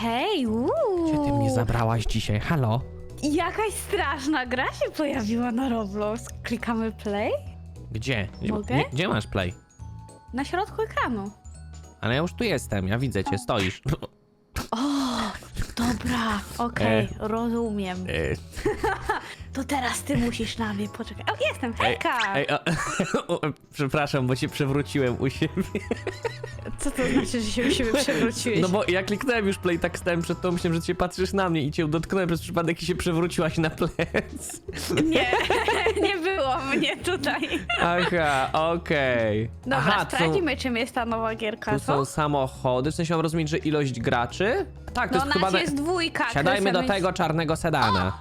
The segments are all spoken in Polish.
Hej, uuu. Gdzie ty mnie zabrałaś dzisiaj? Halo? Jakaś straszna gra się pojawiła na Roblox. Klikamy play? Gdzie? Gdzie, Mogę? gdzie masz play? Na środku ekranu. Ale ja już tu jestem, ja widzę cię, stoisz. O, dobra, okej, rozumiem. Ej, To teraz ty musisz na mnie poczekać. O, jestem, hejka! ej, a, przepraszam, bo cię przewróciłem u siebie. Co to znaczy, że się u siebie przewróciłeś? No bo ja kliknąłem już play, tak stałem przed tobą, myślałem, że cię patrzysz na mnie i cię dotknąłem przez przypadek i się przewróciłaś na plec. Nie, nie było mnie tutaj. Aha, okej. Dobra, Aha, to są, sprawdzimy, czym jest ta nowa gierka, tu co? są samochody, w sensie mam rozumieć, że ilość graczy? Tak, to No jest chyba... nas na- jest dwójka. Siadajmy do tego czarnego sedana.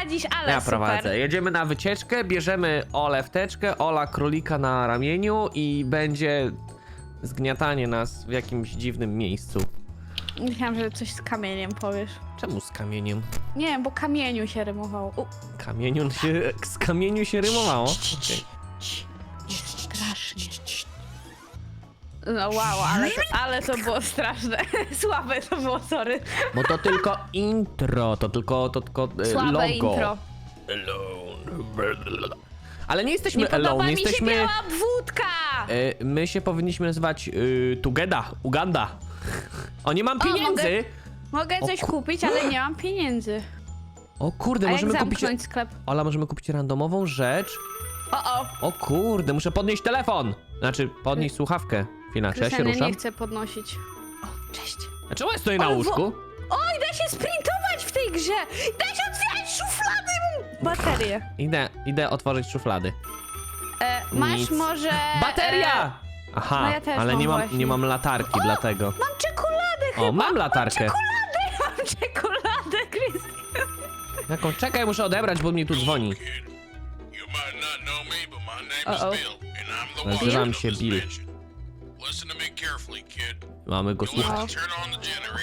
Prowadzisz, ale Ja super. prowadzę. Jedziemy na wycieczkę, bierzemy Olę w teczkę, Ola królika na ramieniu i będzie zgniatanie nas w jakimś dziwnym miejscu. Myślałam, że coś z kamieniem powiesz. Czemu z kamieniem? Nie wiem, bo kamieniu się rymowało. U, Kamieniu się, z kamieniu się rymowało. Okej. No wow, ale to, ale to było straszne. Słabe to było, sorry. Bo to tylko intro, to tylko, to tylko e, Słabe logo. intro. Alone. Ale nie jesteśmy Nie podoba alone, mi się jesteśmy... biała wódka! E, my się powinniśmy nazywać y, Tugeda, Uganda. O, nie mam O, pieniędzy! Mogę O coś ku- kupić, ale nie mam pieniędzy. O kurde, A jak możemy kupić... zamknąć sklep? Ola, możemy kupić randomową rzecz. O, o. O kurde, muszę podnieść telefon! Znaczy, podnieść słuchawkę. Chwila, czy ja się Krystian, ja ruszam? nie chcę podnosić. O, cześć. A czemu ja stoję na O, wo- łóżku? Oj, da się sprintować w tej grze! Da się otwierać szuflady! Mam Baterię. Idę, idę otworzyć szuflady. E, masz Nic. może... Bateria! Aha, no ja też ale mam nie mam, właśnie. nie mam latarki, dlatego. E, mam czekoladę chyba! O, mam latarkę. Czekoladę! Mam czekoladę, Krystian! Jaką? Czekaj, muszę odebrać, bo mnie tu dzwoni. You might not know me, but my name Uh-oh. is Bill, and I'm the Nazywam się Bill. Mamy go have słuchać.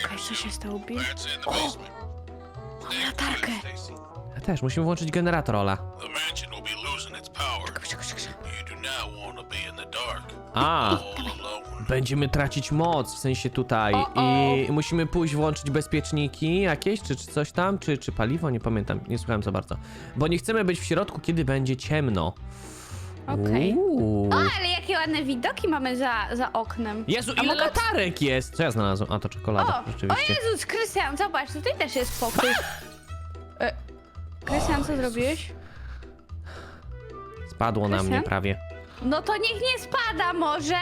Okej, co się stało, Bill? Basement. Stay latarkę. Ja też, musimy włączyć generator, Ola. A, będziemy tracić moc, w sensie tutaj. O, o. I musimy pójść włączyć bezpieczniki jakieś, czy, czy coś tam, czy, czy paliwo, nie pamiętam, nie słuchałem za bardzo. Bo nie chcemy być w środku, kiedy będzie ciemno. Okej. Uuu. O, ale jakie ładne widoki mamy za, za oknem. Jezu, ile mogę- latarek jest! Co ja znalazłem? A, to czekolada, O, o rzeczywiście. Jezus, Krystian, zobacz, tutaj też jest pokój. E, Krystian, co zrobiłeś? Spadło na mnie prawie. No to niech nie spada może.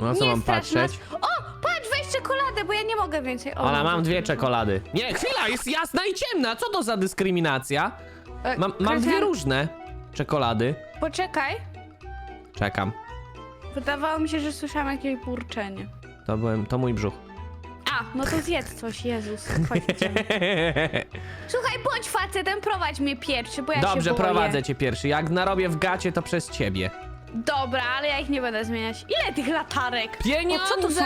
No co nie mam patrzeć? Nas. O, patrz, weź czekoladę, bo ja nie mogę więcej. O, Ale mam dwie czekolady. Nie, chwila, jest jasna i ciemna! Co to za dyskryminacja? E, Mam, mam dwie różne czekolady. Poczekaj. Czekam. Wydawało mi się, że słyszałam jakieś burczenie. To byłem, to mój brzuch. A, no to zjedz coś, Jezus. Chodź, idziemy. Słuchaj, bądź facetem, prowadź mnie pierwszy, bo ja się Dobrze, boję. prowadzę cię pierwszy. Jak narobię w gacie, to przez ciebie. Dobra, ale ja ich nie będę zmieniać. Ile tych latarek? Pieniądze! O, co to są?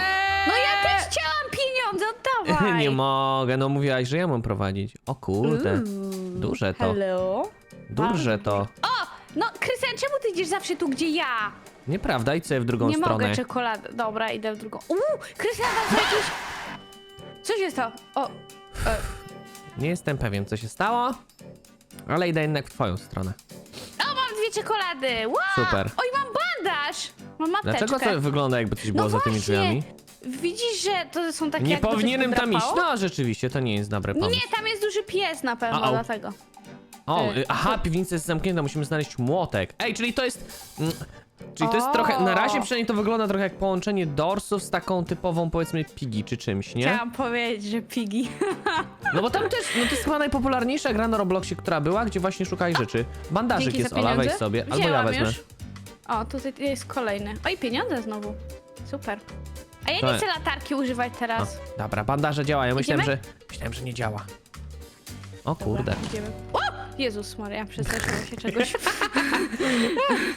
No ja też chciałam pieniądze, oddawaj. Nie mogę, no mówiłaś, że ja mam prowadzić. O kurde, Uuu. duże to, Hello? duże to. O, no Krystian, czemu ty idziesz zawsze tu, gdzie ja? Nieprawda, idź sobie w drugą nie stronę. mogę czekolady. Dobra, idę w drugą. Uuu, Krystian, tam jakieś... Co się stało? O, e, Nie jestem pewien, co się stało, ale idę jednak w twoją stronę. o, mam dwie czekolady. Wow. Super. Oj, mam bandaż. Mam apteczkę. Dlaczego to wygląda jakby coś było no za tymi właśnie. drzwiami? Widzisz, że to są takie Nie jakby coś powinienem tam iść. No, rzeczywiście, to nie jest dobry pomysł. nie, tam jest duży pies na pewno, Au. dlatego. O, Y, y, aha, piwnica jest zamknięta, musimy znaleźć młotek. Ej, czyli to jest... mm, Czyli to jest O. trochę, na razie przynajmniej to wygląda trochę jak połączenie dorsów z taką typową, powiedzmy, pigi czy czymś, nie? Chciałam powiedzieć, że pigi. No bo tam też, no to jest chyba najpopularniejsza gra na Robloxie, która była, gdzie właśnie szukaj rzeczy. Bandażyk Dzięki jest, za Ola, pieniądze. weź sobie, albo ja Wzięłam wezmę. już. O, tutaj jest kolejny. Oj, pieniądze znowu. Super. A ja nie chcę latarki używać O, teraz. dobra, bandaże działają, myślałem, że, Idziemy? myślałem, że nie działa. O Dobra, kurde. idziemy. O! Jezus Maria, przestraszyłam się czegoś.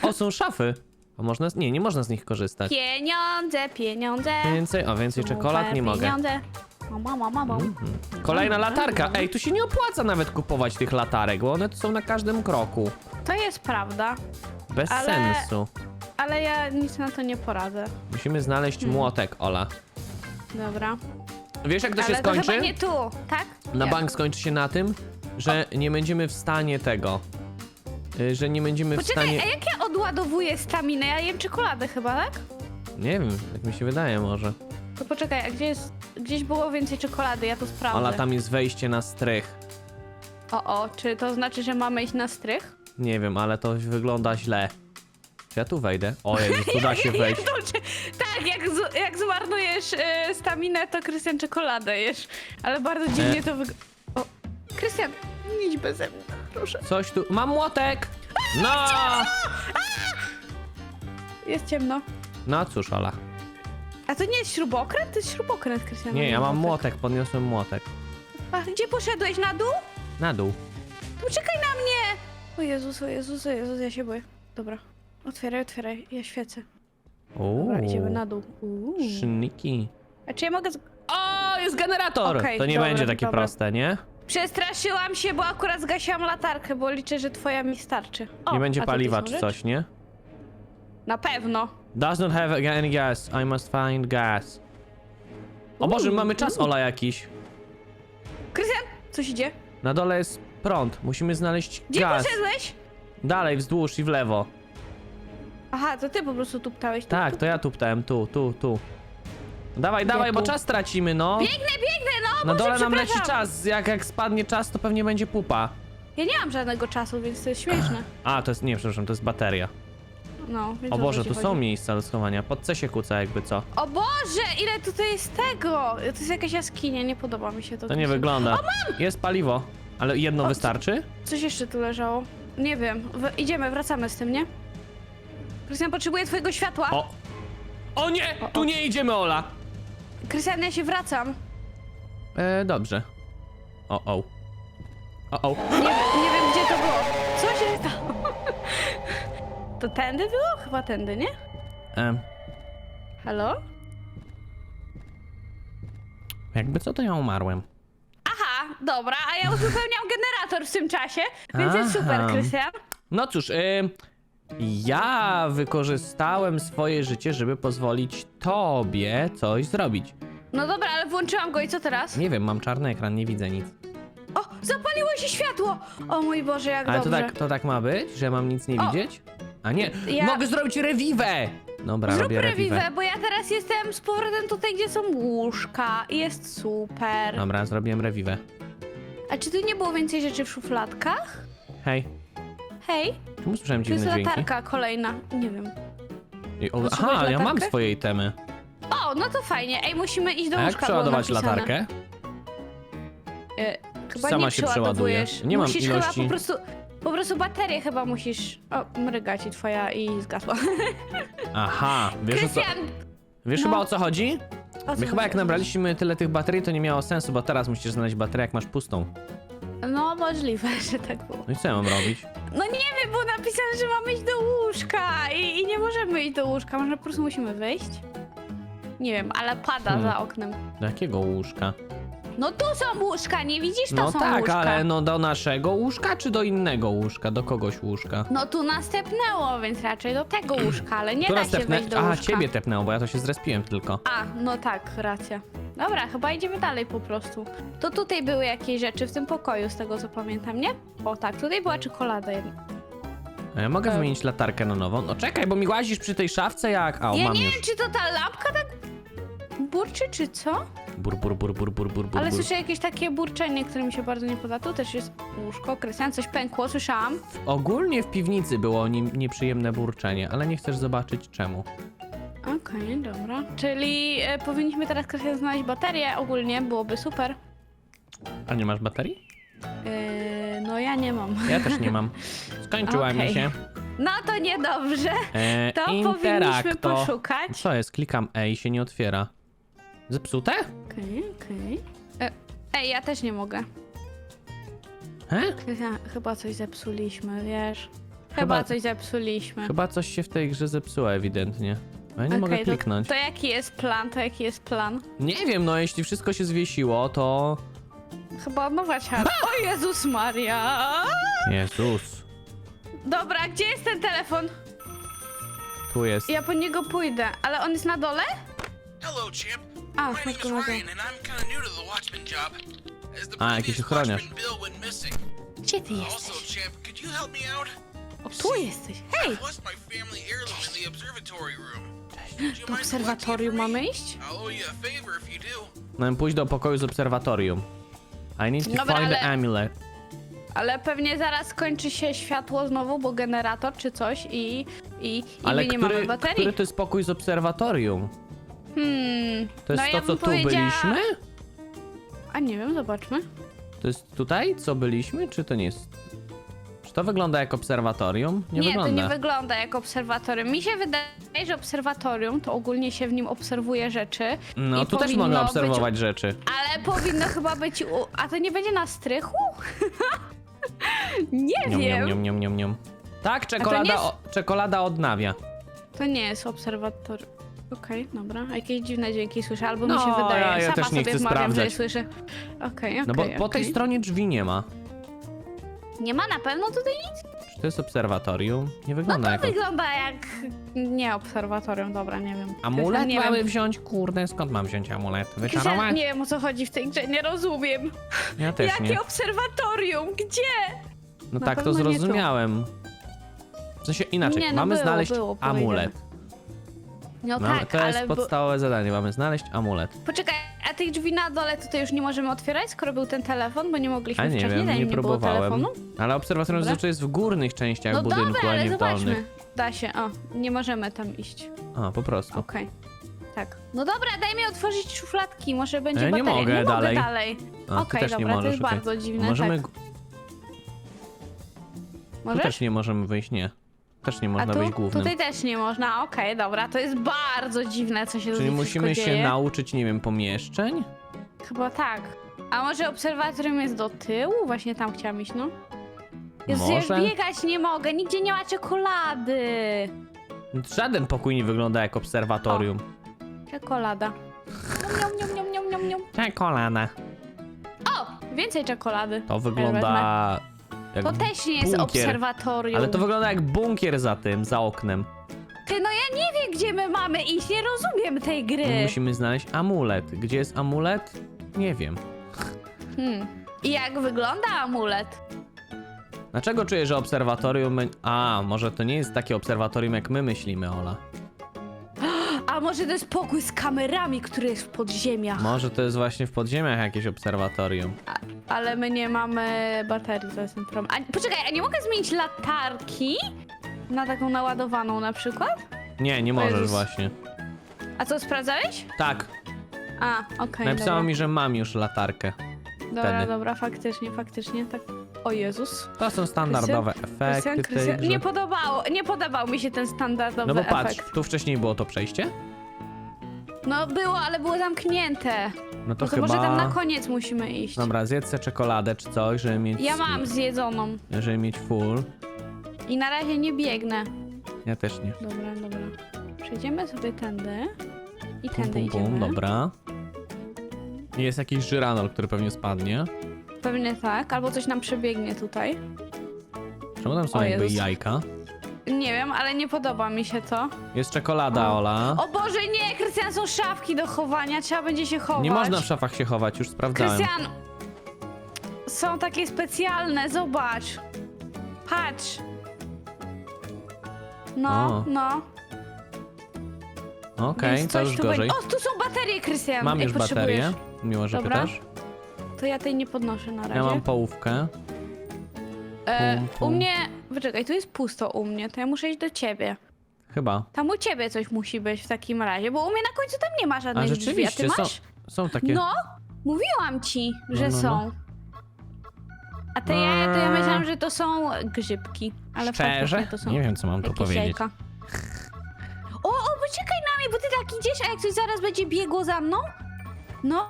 O, są szafy. A można, z- nie, nie można z nich korzystać. Pieniądze, pieniądze. Więcej, o, więcej czekolad nie mogę. Pieniądze. Mam, mam, mam, mam. Mhm. Kolejna latarka. Ej, tu się nie opłaca nawet kupować tych latarek, bo one tu są na każdym kroku. To jest prawda, Bez Ale- sensu. ale ja nic na to nie poradzę. Musimy znaleźć młotek, Ola. Dobra. Wiesz jak to się Ale to skończy? chyba nie tu, tak? Na Nie. bank skończy się na tym, że nie będziemy w stanie tego. y, Że nie będziemy w Poczekaj, stanie. a jak ja odładowuję staminę? Ja jem czekoladę chyba, tak? Nie wiem, tak mi się wydaje może. To poczekaj, a gdzie jest... Gdzieś było więcej czekolady, ja to sprawdzę. Ola, tam jest wejście na strych. O, o, czy to znaczy, że mamy iść na strych? Nie wiem, ale to wygląda źle. Czy ja tu wejdę? O Jezu, tu da się wejść. Tak, jak, z, jak zmarnujesz e, staminę, to Krystian czekoladę jesz. Ale bardzo dziwnie E. to wygląda. O, Krystian, idź beze mnie, proszę. Coś tu. Mam młotek! No! Jest ciemno. No cóż, Ola. A to nie jest śrubokręt? To jest śrubokręt, Krystian. Nie, ja mam młotek. podniosłem młotek. A gdzie poszedłeś? Na dół? Na dół. Poczekaj na mnie! O Jezus, o Jezus, o Jezus, ja się boję. Dobra. Otwieraj, otwieraj, ja świecę. Dobra, idziemy na dół. Uuu. Szniki. A czy ja mogę... Z... O, jest generator! Okej, to nie dobra, będzie takie dobra. proste, nie? Przestraszyłam się, bo akurat zgasiłam latarkę, bo liczę, że twoja mi starczy. O, nie będzie a to paliwa czy coś, nie? Na pewno. Does not have any gas. I must find gas. O Boże, mamy czas. Ola, jakiś. Krystian, coś idzie? Na dole jest prąd. Musimy znaleźć Gdzie gaz. poszedłeś? Dalej, wzdłuż i w lewo. Aha, to ty po prostu tu ptałeś. Tu, Tak, to ja tu ptałem, tu, tu, tu. Dawaj, dawaj, bo tu? czas tracimy, no. Biegnę, biegnę! Na Boże, dole nam leci przepraszam. czas. Jak, jak spadnie czas, to pewnie będzie pupa. Ja nie mam żadnego czasu, więc to jest śmieszne. A, to jest, nie, przepraszam, to jest bateria. No, więc O Boże, tu są miejsca do schowania. Pod C się kłóca jakby co. O Boże, ile tutaj jest tego! To jest jakaś jaskinia, nie podoba mi się to. To nie wygląda. Jest paliwo. Ale jedno O, co- wystarczy? Coś jeszcze tu leżało. Nie wiem. W idziemy, wracamy z tym, nie? Krystian potrzebuje twojego światła. O! O nie! O, Tu o. nie idziemy, Ola! Krystian, ja się wracam. E, dobrze. O, o. O, o. Nie, nie wiem, gdzie to było. Co się stało? To tędy było? Chyba tędy, nie? Em, Halo? jakby co, to ja umarłem. Aha, dobra, a ja uzupełniam generator w tym czasie, więc jest Aha. super, Krystian. No cóż, y, ja wykorzystałem swoje życie, żeby pozwolić tobie coś zrobić. No dobra, ale włączyłam go i co teraz? Nie wiem, mam czarny ekran, nie widzę nic. O, zapaliło się światło! O mój Boże, jak Ale to dobrze. tak, to tak ma być, że mam nic nie O. widzieć? A nie, Ja- mogę zrobić rewiwę! Dobra, Zrób robię rewiwę. rewiwę, bo ja teraz jestem z powrotem tutaj, gdzie są łóżka i jest super. Dobra, zrobiłem rewiwę. A czy tu nie było więcej rzeczy w szufladkach? Hej, Hej, czemu słyszałem tu jest dziwne dźwięki? latarka kolejna. Nie wiem. I- o, Potrzebujesz Aha, ja mam latarkę? swoje itemy. O, no to fajnie. Ej, musimy iść do A jak łóżka, było przeładować napisane. latarkę? E, chyba Sama nie się przeładuje. Nie mam musisz ilości. chyba po prostu... Po prostu baterię chyba musisz... O, mryga ci twoja i zgasła. Aha, wiesz, o co, Krystian! wiesz no. chyba o co chodzi? O co My chyba jak chodzi? nabraliśmy tyle tych baterii, to nie miało sensu, bo teraz musisz znaleźć baterię, jak masz pustą. No, możliwe, że tak było. No i co ja mam robić? No nie wiem, było napisane, że mamy iść do łóżka i, i nie możemy iść do łóżka, może po prostu musimy wyjść? Nie wiem, ale pada Hmm. za oknem. Do jakiego łóżka? No tu są łóżka, nie widzisz? To No są tak, łóżka. ale no do naszego łóżka, czy do innego łóżka? Do kogoś łóżka? No tu nas tepnęło, więc raczej do tego łóżka, ale nie da się wejść do łóżka. ciebie tepnęło, bo ja to się zrespiłem tylko. A, no tak, racja. Dobra, chyba idziemy dalej po prostu. To tutaj były jakieś rzeczy w tym pokoju, z tego co pamiętam, nie? O tak, tutaj była czekolada jedna. A ja mogę Tak. wymienić latarkę na nową? No czekaj, bo mi łazisz przy tej szafce jak... A, o, ja mam nie już. wiem, czy to ta lampka tak burczy, czy co? Bur, bur, bur, bur, bur, bur, bur, Ale słyszę jakieś takie burczenie, które mi się bardzo nie podoba. Tu też jest łóżko, Krystian, coś pękło, słyszałam. Ogólnie w piwnicy było nie, nieprzyjemne burczenie, ale nie chcesz zobaczyć czemu. Okej, dobra. Czyli e, powinniśmy teraz, Krystian, znaleźć baterię ogólnie, byłoby super. A nie masz baterii? E, no ja nie mam. Ja też nie mam. Skończyła mi Okej. się. No to niedobrze. E, To powinniśmy poszukać. Co jest? Klikam E i się nie otwiera. Zepsute? Okej, okej. E, Ej, ja też nie mogę. He? Chyba coś zepsuliśmy, wiesz? Chyba, Chyba- coś zepsuliśmy. Chyba coś się w tej grze zepsuło ewidentnie. A ja nie mogę Okej, to- kliknąć. To, jaki jest plan? To jaki jest plan? Nie wiem, no jeśli wszystko się zwiesiło, to... Chyba odnować hard. O Jezus Maria! Jezus. Dobra, gdzie jest ten telefon? Tu jest. Ja po niego pójdę, ale on jest na dole? Hello, Chip. A, My name is Ryan, and I'm kind of new to the Watchman job. As the A, jakiś previous ochroniarz. Watchman Bill went missing. Gdzie ty Also, jesteś? champ, could you help me out? O, tu jesteś. Hej! I've lost my family heirloom in the observatory room. Would you Do mind obserwatorium collecting it for mamy iść? I'll owe you a favor if you do. Mam pójść do pokoju z obserwatorium. I need to Dobra, find the ale- amulet. Ale pewnie zaraz skończy się światło znowu, bo generator czy coś i, i, i Ale my nie który, mamy baterii. który to jest pokój z obserwatorium? Hmm. To jest no to, ja co bym tu powiedziała... byliśmy? A nie wiem, zobaczmy. To jest tutaj, co byliśmy, czy to nie jest? Czy to wygląda jak obserwatorium? Nie, wygląda. to nie wygląda jak obserwatorium. Mi się wydaje, że obserwatorium to ogólnie się w nim obserwuje rzeczy. No, i tu też powinno mogę być- obserwować rzeczy. Ale powinno chyba być. U... A to nie będzie na strychu? nie Niom, wiem. niom, niom, niom, niom, niom. Tak, czekolada, jest- o, czekolada odnawia. To nie jest obserwatorium. Okej, dobra. A Jakieś dziwne dźwięki słyszę, albo mi No, się wydaje. ja- ja Sama też nie sobie chcę wmawiam, że je sprawdzać. słyszę. Okej, okej. No bo po tej okej. stronie drzwi nie ma. Nie ma na pewno tutaj nic? Czy to jest obserwatorium? Nie No wygląda to jak... wygląda jak. Nie obserwatorium, dobra, nie wiem. Amulet nie mamy wiem. wziąć? Kurde, skąd mam wziąć amulet? Krystian, Wyczarować? nie wiem o co chodzi w tej grze, nie rozumiem. Ja też Jakie nie. obserwatorium? Gdzie? No na tak to pewno nie tu. zrozumiałem. W sensie inaczej, Nie, no mamy było, znaleźć było amulet. No Mamy, tak, to jest ale. bu- podstawowe zadanie, mamy znaleźć amulet. Poczekaj, a tych drzwi na dole tutaj już nie możemy otwierać, skoro był ten telefon, bo nie mogliśmy A nie wcześniej, wiem, zanim nie nie było próbowałem. telefonu. Ale obserwatorium Dobra. zazwyczaj jest w górnych częściach No budynku, dobra, a ale nie w zobaczmy. dolnych. Da się, o, nie możemy tam iść. A, po prostu. Okej. Tak. No dobra, daj mi otworzyć szufladki, może będzie Ja nie bateria. mogę nie dalej. mogę dalej. A, ty Okej, też nie dobra, to możesz, jest okej. bardzo dziwne. Możemy... Tak. Tu Możesz? też nie możemy wyjść, nie. Też nie A można tu? wyjść głównym. Tutaj też nie można, okej, dobra, to jest bardzo dziwne, co się Czyli tutaj musimy wszystko się dzieje. nauczyć, nie wiem, pomieszczeń? Chyba tak. A może obserwatorium jest do tyłu? Właśnie tam chciałam iść, no. Jezu, ja już Może? biegać nie mogę, nigdzie nie ma czekolady. Żaden pokój nie wygląda jak obserwatorium. Czekolada. Niom, niom, niom, niom, niom. Czekolada. O, więcej czekolady. To wygląda jak To też nie jest bunkier. obserwatorium. Ale to wygląda jak bunkier za tym, za oknem. Ty, no ja nie wiem, gdzie my mamy iść, nie rozumiem tej gry. Musimy znaleźć amulet. Gdzie jest amulet? Nie wiem. Hmm. I jak wygląda amulet? Dlaczego czuję, że obserwatorium... A, może to nie jest takie obserwatorium, jak my myślimy, Ola. A może to jest pokój z kamerami, który jest w podziemiach? Może to jest właśnie w podziemiach jakieś obserwatorium. Ale my nie mamy baterii, to jest ten problem. A, poczekaj, a nie mogę zmienić latarki na taką naładowaną na przykład? Nie, nie możesz Jezus. właśnie. A co, sprawdzałeś? Tak, A, okej, napisało dobra. mi, że mam już latarkę. Dobra, wtedy. dobra, faktycznie, faktycznie, tak. O Jezus. To są standardowe Krystian, efekty tej Krystian, grze. nie podobało, nie podobał mi się ten standardowy No bo patrz, efekt. tu wcześniej było to przejście? No było, ale było zamknięte. No to to chyba... może tam na koniec musimy iść. Dobra, zjedz sobie czekoladę czy coś, żeby mieć... Ja mam zjedzoną Żeby mieć full. i na razie nie biegnę. Ja też nie. Dobra, dobra. Przejdziemy sobie tędy i Pum, tędy pum, idziemy. pum, dobra. I Jest jakiś żyranol, który pewnie spadnie. Pewnie tak, albo coś nam przebiegnie tutaj. Czemu tam są O jakby Jezus. jajka? Nie wiem, ale nie podoba mi się to. Jest czekolada. Ola. O Boże, nie, Są szafki do chowania, trzeba będzie się chować. Nie można w szafach się chować, już sprawdzałem. Krystian, są takie specjalne, zobacz. Patrz. No, O. no. Okej, Więc to coś już tu gorzej. będzie- O, tu są baterie, Krystian. Mam jak już potrzebujesz. baterię, miło, że Dobra. pytasz. To ja tej nie podnoszę na razie. Ja mam połówkę. e, pum, pum. U mnie, poczekaj, tu jest pusto u mnie, to ja muszę iść do ciebie. Chyba. Tam u ciebie coś musi być w takim razie, bo u mnie na końcu tam nie ma A żadnych drzwi, a rzeczywiście, ty są, masz? są takie... No, mówiłam ci, że No, no, no. są. A te jaja, to ja myślałam, że to są grzybki. Ale Szczerze? faktycznie to są Nie wiem, co mam tu jakieś powiedzieć. jajka. O, o, poczekaj na mnie, bo ty tak idziesz, a jak coś zaraz będzie biegło za mną? No,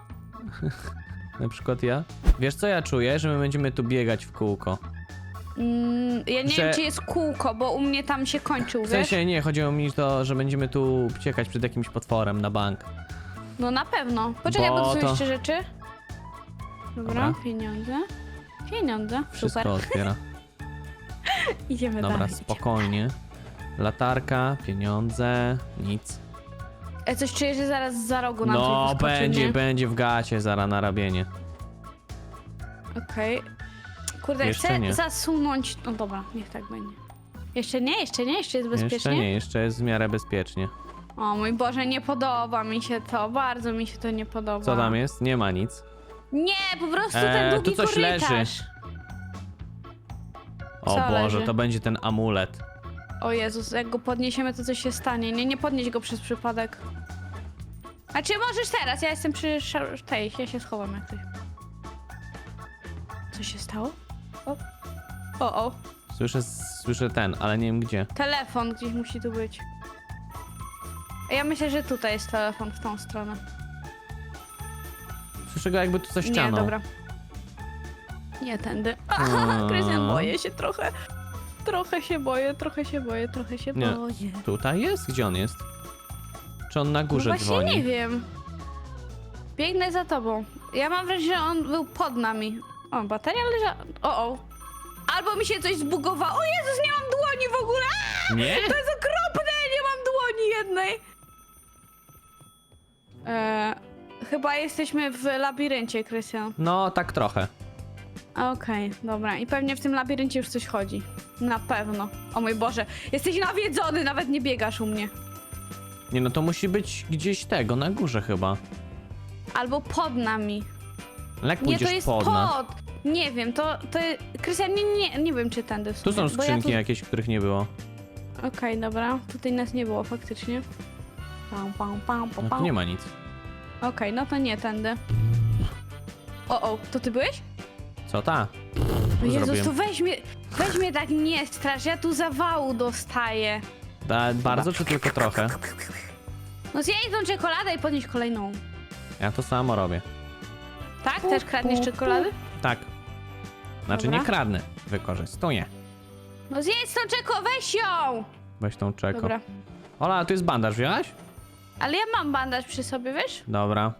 Na przykład ja. Wiesz co ja czuję? Że my będziemy tu biegać w kółko. Mm, ja nie Że- wiem, czy jest kółko, bo u mnie tam się kończył, W wiesz? sensie nie, chodziło mi to, że będziemy tu uciekać przed jakimś potworem na bank. No na pewno. Poczekaj, bo, Bo to są to- jeszcze rzeczy. Dobra, Dobra. pieniądze. Pieniądze, Wszystko super. otwiera. Idziemy Dobra, dalej. spokojnie. Latarka, pieniądze, nic. Ja coś czuję, że zaraz za rogu nam No, coś wyskoczy, będzie, nie? będzie w gacie zara na rabienie. Okej. Kurde, Jeszcze chcę nie. zasunąć... No dobra, niech tak będzie. Jeszcze nie? Jeszcze nie? Jeszcze jest bezpiecznie? Jeszcze nie, jeszcze jest w miarę bezpiecznie. O mój Boże, nie podoba mi się to. Bardzo mi się to nie podoba. Co tam jest? Nie ma nic. Nie, po prostu Eee, ten tu długi coś korytarz. leży. O Co Boże, leży? to będzie ten amulet. O Jezus, jak go podniesiemy, to coś się stanie. Nie, nie podnieś go przez przypadek. A czy możesz teraz? Ja jestem przy szar- tej, ja się schowam jak ty. Co się stało? O, o, o. Słyszę, słyszę ten, ale nie wiem gdzie. telefon gdzieś musi tu być. Ja myślę, że tutaj jest telefon w tą stronę. Słyszę go jakby tu coś Nie, ścianą. dobra. Nie tędy. Krystian, boję się trochę. Trochę się boję, trochę się boję, trochę się Nie. boję. Tutaj jest? Gdzie on jest? Czy on na górze no właśnie dzwoni? nie wiem. Biegnę za tobą. Ja mam wrażenie, że on był pod nami. O, bateria leża... O, o. Albo mi się coś zbugowało. O Jezus, nie mam dłoni w ogóle! Aaa! Nie? To jest okropne! Nie mam dłoni jednej. E, chyba jesteśmy w labiryncie, Krystian. No, tak trochę. Okej, dobra. I pewnie w tym labiryncie już coś chodzi. Na pewno. O mój Boże, jesteś nawiedzony, nawet nie biegasz u mnie. Nie no, to musi być gdzieś tego, na górze chyba. Albo pod nami. Ale jak Nie, pójdziesz to jest pod pod. nas? Nie wiem, to... to... Krystian, nie, nie, nie wiem czy tędy w Tu sumie, są bo ja skrzynki tu- jakieś, których nie było. Okej, dobra. Tutaj nas nie było faktycznie. Pam, pam, pam, pam, No tu pam. nie ma nic. Okej, no to nie tędy. O, o, to ty byłeś? Co ta? O Jezus, zrobiłem. to weź mnie, weź mnie tak nie strasz, ja tu zawału dostaję. Da, bardzo czy tylko trochę? No zjedz tą czekoladę i podnieś kolejną. Ja to samo robię. Tak? Też kradniesz czekolady? Tak. Znaczy Dobra. nie kradnę, wykorzystuję. No zjedz tą czeko, weź ją! Weź tą czeko. Dobra. Ola, tu jest bandaż, wziąłaś? Ale ja mam bandaż przy sobie, wiesz? Dobra.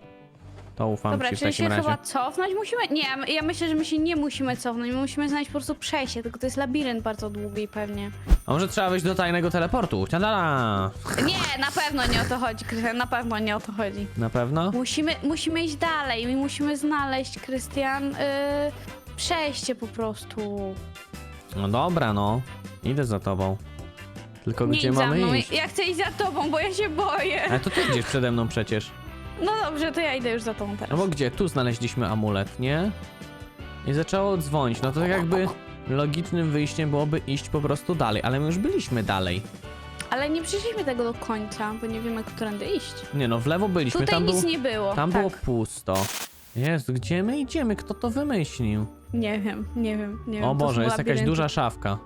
To ufam Dobra, ci w czyli takim się razie. chyba cofnąć musimy? Nie, ja- myślę, że my się nie musimy cofnąć, my musimy znaleźć po prostu przejście, tylko to jest labirynt bardzo długi pewnie. A może trzeba wejść do tajnego teleportu? Tadala! Nie, na pewno nie o to chodzi, Krystian, na pewno nie o to chodzi. Na pewno? Musimy, musimy iść dalej i musimy znaleźć, Krystian, yy, przejście po prostu. No dobra, no. Idę za tobą. Tylko nie gdzie idź za mamy mną, iść? ja chcę iść za tobą, bo ja się boję. Ale to ty idziesz przede mną przecież. No dobrze, to ja idę już za tobą No teraz. bo gdzie? Tu znaleźliśmy amulet, nie? I zaczęło dzwonić. No to tak jakby logicznym wyjściem byłoby iść po prostu dalej, ale my już byliśmy dalej. Ale nie przyszliśmy tego do końca, bo nie wiemy, którędy iść. Nie no, w lewo byliśmy, Tutaj tam, nic był, nie było. tam tak. było pusto. Jezu, gdzie my idziemy? Kto to wymyślił? Nie wiem, nie wiem, nie wiem. O to Boże, są jest jakaś labirynty. duża szafka.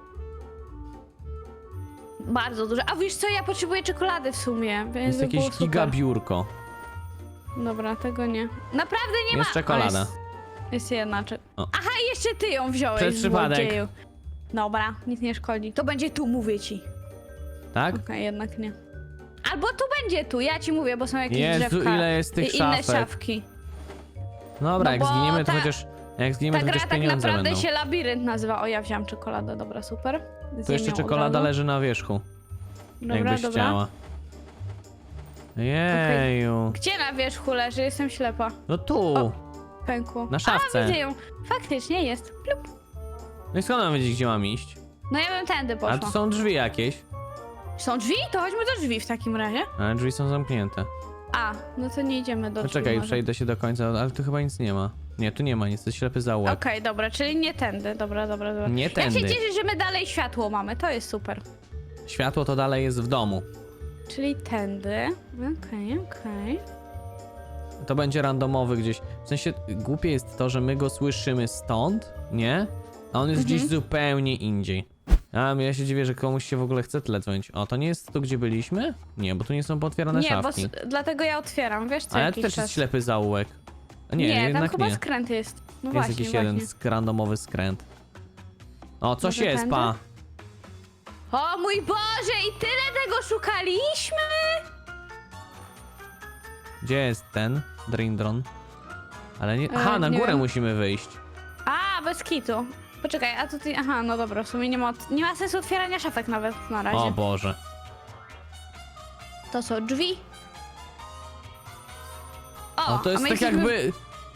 Bardzo duża. A wiesz co, ja potrzebuję czekolady w sumie, więc Jest by było jakieś super. giga biurko. Dobra, tego nie. Naprawdę nie Jest ma. czekolada. O, jest, jest jedna. O. Aha, jeszcze ty ją wziąłeś. Przez przypadek. złodzieju. Dobra, nic nie szkodzi. To będzie tu, mówię ci. Tak? Okej, jednak nie. Albo tu będzie tu, ja ci mówię, bo są jakieś Jezu, drzewka. ile jest tych i inne szafek. szafki. Dobra, No jak bo zginiemy, to ta- chociaż... Jak zginiemy, Ta to gra chociaż tak pieniądze naprawdę będą. się labirynt nazywa. O, ja wziąłem czekoladę, dobra, super. Zjem jeszcze ją od czekolada razu. leży na wierzchu, Dobra, jakbyś dobra. chciała. Jeju. Gdzie na wierzchu leży? Jestem ślepa. No tu. O. Pękło. Na szafce. A, widzę ją. Faktycznie jest. Plup. No i skąd mam wiedzieć, gdzie mam iść? No ja bym tędy poszła. Ale tu są drzwi jakieś. Są drzwi? To chodźmy do drzwi w takim razie. Ale drzwi są zamknięte. A, no to nie idziemy do No drzwi. czekaj, może. przejdę się do końca, ale tu chyba nic nie ma. Nie, tu nie ma nic, to jest ślepy zaułek. Okej, dobra, czyli nie tędy. Dobra, dobra, dobra. Nie Ja tędy. się cieszę, że my dalej światło mamy. To jest super. Światło to dalej jest w domu. Czyli tędy. Okej, okej. To będzie randomowy gdzieś. W sensie głupie jest to, że my go słyszymy stąd, nie? A on jest Mhm. gdzieś zupełnie indziej. A ja się dziwię, że komuś się w ogóle chce tyle dzwonić. O, to nie jest tu, gdzie byliśmy? Nie, bo tu nie są pootwierane Nie, bo szafki. s- dlatego ja otwieram, wiesz co Ale jakiś też czas. jest ślepy zaułek. Nie, nie, tam jednak chyba nie. skręt jest. No jest właśnie, jakiś właśnie. jeden randomowy skręt. O, coś Może jest, tędy? pa. O mój Boże, i tyle szukaliśmy! Gdzie jest ten Drindron? Ale nie... Aha, E, na nie górę wiem. musimy wyjść. A, bez kitu. Poczekaj, a tutaj... Aha, no dobra, w sumie nie ma, ot- nie ma sensu otwierania szafek nawet na razie. O Boże. To są drzwi. O, O, to a jest my tak jesteśmy jakby,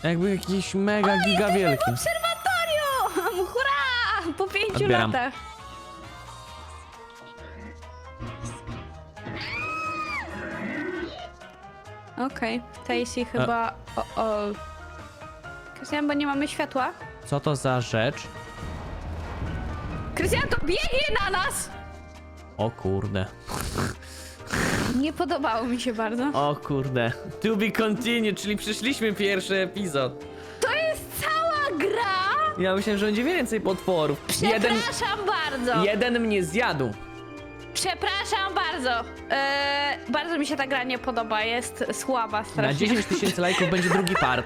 jakby jakiś mega giga wielki. w obserwatorium! Hurra! Po pięciu Odbieram. latach. Okej, Stacy chyba... O, o. Krystian, bo nie mamy światła. Co to za rzecz? Krystian, to biegnie na nas! O kurde. Nie podobało mi się bardzo. O kurde. To be continued, czyli przyszliśmy pierwszy epizod. To jest cała gra! Ja myślałem, że będzie więcej potworów. Jeden, Przepraszam bardzo! jeden mnie zjadł. Przepraszam bardzo! Eee, bardzo mi się ta gra nie podoba, jest słaba Na strasznie. 10 tysięcy lajków będzie drugi part.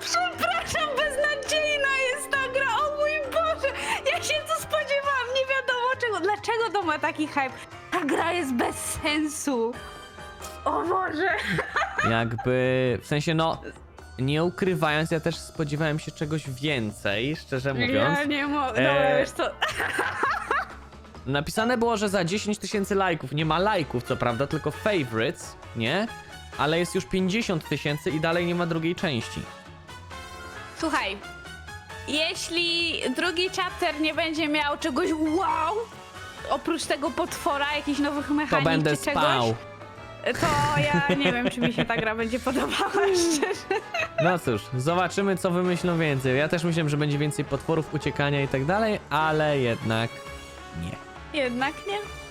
Przepraszam, beznadziejna jest ta gra, o mój Boże! Ja się tu spodziewałam, nie wiadomo czego. Dlaczego to ma taki hype? Ta gra jest bez sensu. O Boże! Jakby, w sensie no, nie ukrywając, ja też spodziewałem się czegoś więcej, szczerze mówiąc. Ja nie mogę, Eee, dobra, wiesz co... Napisane było, że za 10 tysięcy lajków, nie ma lajków co prawda, tylko favorites, nie? Ale jest już 50 tysięcy i dalej nie ma drugiej części. Słuchaj, jeśli drugi chapter nie będzie miał czegoś wow, oprócz tego potwora, jakichś nowych To mechanik będę czy czegoś, spał. to ja nie wiem, czy mi się ta gra będzie podobała, szczerze. No cóż, zobaczymy co wymyślą więcej. Ja też myślałem, że będzie więcej potworów, uciekania i tak dalej, ale jednak nie. Jednak nie.